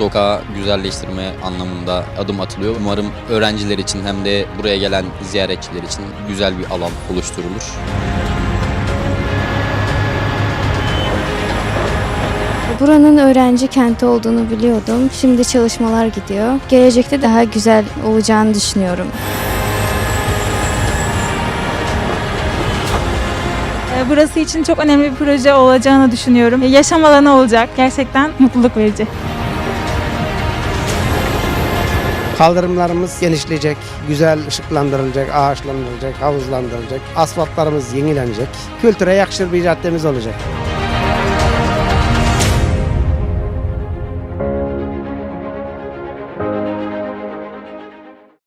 mutlaka güzelleştirme anlamında adım atılıyor. Umarım öğrenciler için hem de buraya gelen ziyaretçiler için güzel bir alan oluşturulur. Buranın öğrenci kenti olduğunu biliyordum. Şimdi çalışmalar gidiyor. Gelecekte daha güzel olacağını düşünüyorum. Ee, Burası için çok önemli bir proje olacağını düşünüyorum. Ee, Yaşam alanı olacak. Gerçekten mutluluk verici. Kaldırımlarımız genişleyecek, güzel ışıklandırılacak, ağaçlandırılacak, havuzlandırılacak, asfaltlarımız yenilenecek. Kültüre yakışır bir caddemiz olacak.